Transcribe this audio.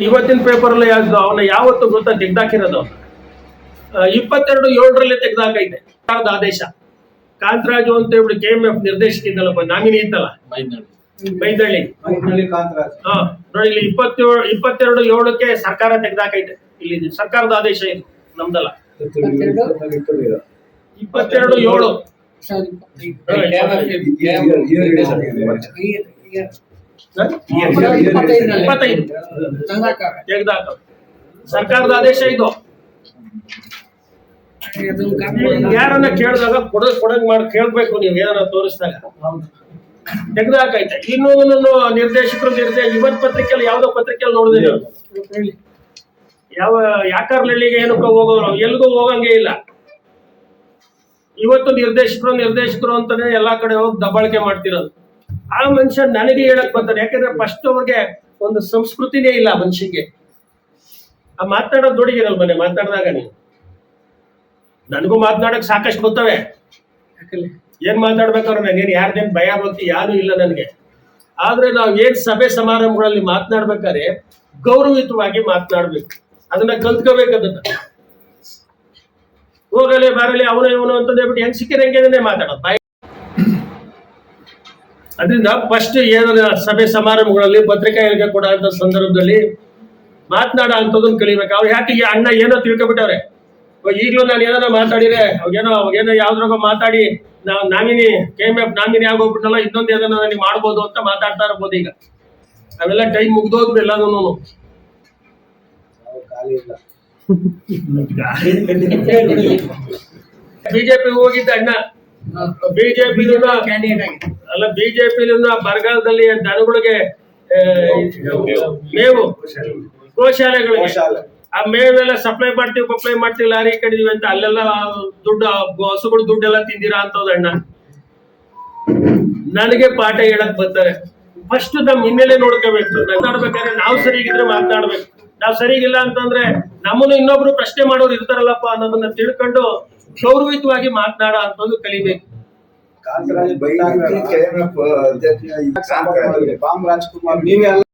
ಇವತ್ತಿನ ಪೇಪರಲ್ಲಿ ಅವನ ಯಾವತ್ತು ಗೊತ್ತ ತೆಗ್ದಾಕಿರೋದು ಇಪ್ಪತ್ತೆರಡು ಏಳರಲ್ಲೇ ತೆಗ್ದಾಕೈತೆ ಸರ್ಕಾರದ ಆದೇಶ. ಕಾಂತರಾಜು ಅಂತ ಹೇಳಿ ಕೆ ಎಂ ಎಫ್ ನಿರ್ದೇಶಕ ಇದ್ದಲ್ಲಪ್ಪ ನಾಮಿನಿ ಇತ್ತಲ್ಲ? ಬೈದಳ್ಳಿ ಹಾ ನೋಡಿ ಇಲ್ಲಿ ಇಪ್ಪತ್ತೇಳು ಇಪ್ಪತ್ತೆರಡು ಏಳಕ್ಕೆ ಸರ್ಕಾರ ತೆಗ್ದಾಕೈತೆ. ಇಲ್ಲಿ ಸರ್ಕಾರದ ಆದೇಶ ಇದು ನಮ್ದಲ್ಲ. ಇಪ್ಪತ್ತೆರಡು ಏಳು. ಸರ್ಕಾರದ ಆದೇಶ ಇದು. ಯಾರನ್ನ ಕೇಳಿದಾಗ ಕೊಡ ಕೊಡಂಗ್ ಮಾಡಿ ಕೇಳ್ಬೇಕು ನೀವು ಏನಾರ ತೋರಿಸಿದಾಗ. ತೆಗ್ದಾಕೈತೆ ಇನ್ನೂ ನಿರ್ದೇಶಕರು ನಿರ್ದೇಶ ಇವತ್ ಪತ್ರಿಕೆಯಲ್ಲಿ ಯಾವ್ದೋ ಪತ್ರಿಕೆಯಲ್ಲಿ ನೋಡಿದೆ ನೀವು ಯಾವ ಯಾಕಾರ್ಲಳ್ಳಿಗೆ ಏನಕ್ಕೆ ಹೋಗೋರು. ಎಲ್ಗೂ ಹೋಗಂಗೆ ಇಲ್ಲ. ಇವತ್ತು ನಿರ್ದೇಶಕರು ನಿರ್ದೇಶಕರು ಅಂತಾನೆ ಎಲ್ಲಾ ಕಡೆ ಹೋಗಿ ದಬ್ಬಾಳಿಕೆ ಮಾಡ್ತಿರೋದು. ಆ ಮನುಷ್ಯ ನನಗೆ ಹೇಳಕ್ ಬರ್ತಾರೆ ಯಾಕಂದ್ರೆ ಫಸ್ಟ್ ಅವ್ರಿಗೆ ಒಂದು ಸಂಸ್ಕೃತಿನೇ ಇಲ್ಲ ಮನುಷ್ಯಗೆ. ಆ ಮಾತಾಡೋದು ದುಡಿಗಿರಲ್ ಮನೆ ಮಾತಾಡಿದಾಗ ನೀವು ನನಗೂ ಮಾತನಾಡಕ್ ಸಾಕಷ್ಟು ಬರ್ತವೆ. ಏನ್ ಮಾತಾಡ್ಬೇಕಾದ್ರೆ ನನಗೇನು ಯಾರ್ದೇನು ಭಯ ಭಕ್ತಿ ಯಾರು ಇಲ್ಲ ನನಗೆ. ಆದ್ರೆ ನಾವು ಏನ್ ಸಭೆ ಸಮಾರಂಭಗಳಲ್ಲಿ ಮಾತನಾಡ್ಬೇಕಾದ್ರೆ ಗೌರವಯುತವಾಗಿ ಮಾತನಾಡ್ಬೇಕು. ಅದನ್ನ ಕಲ್ತ್ಕೋಬೇಕು ಅದನ್ನ ಹೋಗಲಿ ಬರಲಿ ಅವನು ಇವನು ಅಂತ ಹೇಳ್ಬಿಟ್ಟು ಹೆಂಗ್ ಸಿಕ್ಕಿದಂಗೆ ಮಾತಾಡೋದು? ಬಾಯಿ ಅದರಿಂದ ಫಸ್ಟ್ ಏನಾರ ಸಭೆ ಸಮಾರಂಭಗಳಲ್ಲಿ ಪತ್ರಿಕಾ ಹೇಳಿಕೆ ಅಂತ ಸಂದರ್ಭದಲ್ಲಿ ಮಾತನಾಡೋ ಅಂಥದ್ದನ್ನು ಕಲಿಬೇಕು. ಅವ್ರು ಯಾಕೆ ಈ ಅಣ್ಣ ಏನೋ ತಿಳ್ಕೊಬಿಟ್ಟವ್ರೆ. ಈಗಲೂ ನಾನು ಏನಾರ ಮಾತಾಡಿದ್ರೆ ಅವಾಗೇನೋ ಅವಾಗೇನೋ ಯಾವ್ದ್ರಾಗ ಮಾತಾಡಿ ನಾವು nominee K M F nominee ಆಗೋಗ್ಬಿಟ್ಟಲ್ಲ ಇನ್ನೊಂದು ಏನೋ ನನಗೆ ಮಾಡ್ಬೋದು ಅಂತ ಮಾತಾಡ್ತಾ ಇರ್ಬೋದು ಈಗ. ಅವೆಲ್ಲ ಟೈಮ್ ಮುಗ್ದೋದ್ರು ಎಲ್ಲದೂ ಬಿಜೆಪಿ ಹೋಗಿದ್ದ ಅಣ್ಣ. ಬಿಜೆಪಿ ಅಲ್ಲ ಬಿಜೆಪಿ ಬರಗಾಲದಲ್ಲಿ ದನಗಳಿಗೆ ಮೇವು ಗೋಶಾಲೆಗಳಿಗೆ. ಆ ಮೇವೆಲ್ಲ ಸಪ್ಲೈ ಮಾಡ್ತೀವಿ ಸಪ್ಲೈ ಮಾಡ್ತೀವಿ ಲಾರಿ ಕಡಿದೀವಿ ಅಂತ ಅಲ್ಲೆಲ್ಲ ದುಡ್ಡು ಹಸುಗಳು ದುಡ್ಡೆಲ್ಲ ತಿಂದಿರಾ ಅಂತದ ಅಣ್ಣ. ನನಗೆ ಪಾಠ ಹೇಳಕ್ ಬರ್ತಾರೆ. ಫಸ್ಟ್ ನಮ್ ಹಿನ್ನೆಲೆ ನೋಡ್ಕೋಬೇಕು. ಮಾತಾಡ್ಬೇಕಾದ್ರೆ ನಾವು ಸರಿಗಿದ್ರೆ ಮಾತನಾಡ್ಬೇಕು ನಾವು ಸರಿಗಿಲ್ಲ ಅಂತಂದ್ರೆ ನಮ್ಮನ್ನು ಇನ್ನೊಬ್ರು ಪ್ರಶ್ನೆ ಮಾಡೋರು ಇರ್ತಾರಲ್ಲಪ್ಪ ಅನ್ನೋದನ್ನ ತಿಳ್ಕೊಂಡು ಗೌರವಿತವಾಗಿ ಮಾತನಾಡ ಅಂತಂದು ಕಲಿಬೇಕು. ಕಾಂತರಾಜ್ ಬೈಲಾಗಿ ಕೆಎಂಎಫ್ ಅಧ್ಯಕ್ಷ ಪಾಮ್ ರಾಜ್ಕುಮಾರ್. ನೀವೇ ಅಲ್ಲ.